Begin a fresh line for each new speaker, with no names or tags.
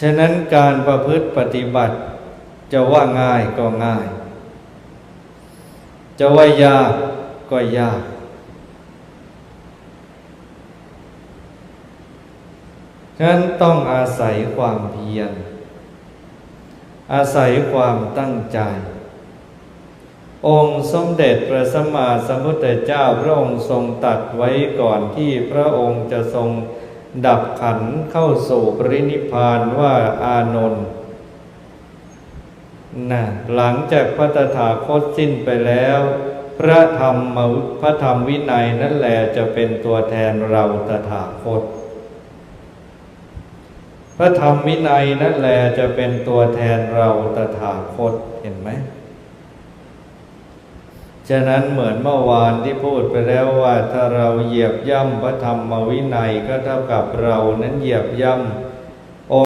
ฉะนั้นการประพฤติปฏิบัติ จะว่าง่ายก็ง่าย จะว่ายากก็ยาก ฉะนั้นต้องอาศัยความเพียร อาศัยความตั้งใจ องค์สมเด็จพระสัมมาสัมพุทธเจ้าพระองค์ทรงตัดไว้ก่อนที่พระองค์จะทรง ดับขันเข้าสู่ปรินิพพานว่าอานนท์นะหลังจากพระตถาคตสิ้นไปแล้ว พระธรรมพระธรรมวินัยนั่นแหละจะเป็นตัวแทนเราตถาคต พระธรรมวินัยนั่นแหละจะเป็นตัวแทนเราตถาคตเห็นไหม ฉะนั้นเหมือนเมื่อวานที่พูดไปแล้วว่าถ้าเราเหยียบย่ำพระธรรมวินัยก็เท่ากับเรานั้นเหยียบย่ำ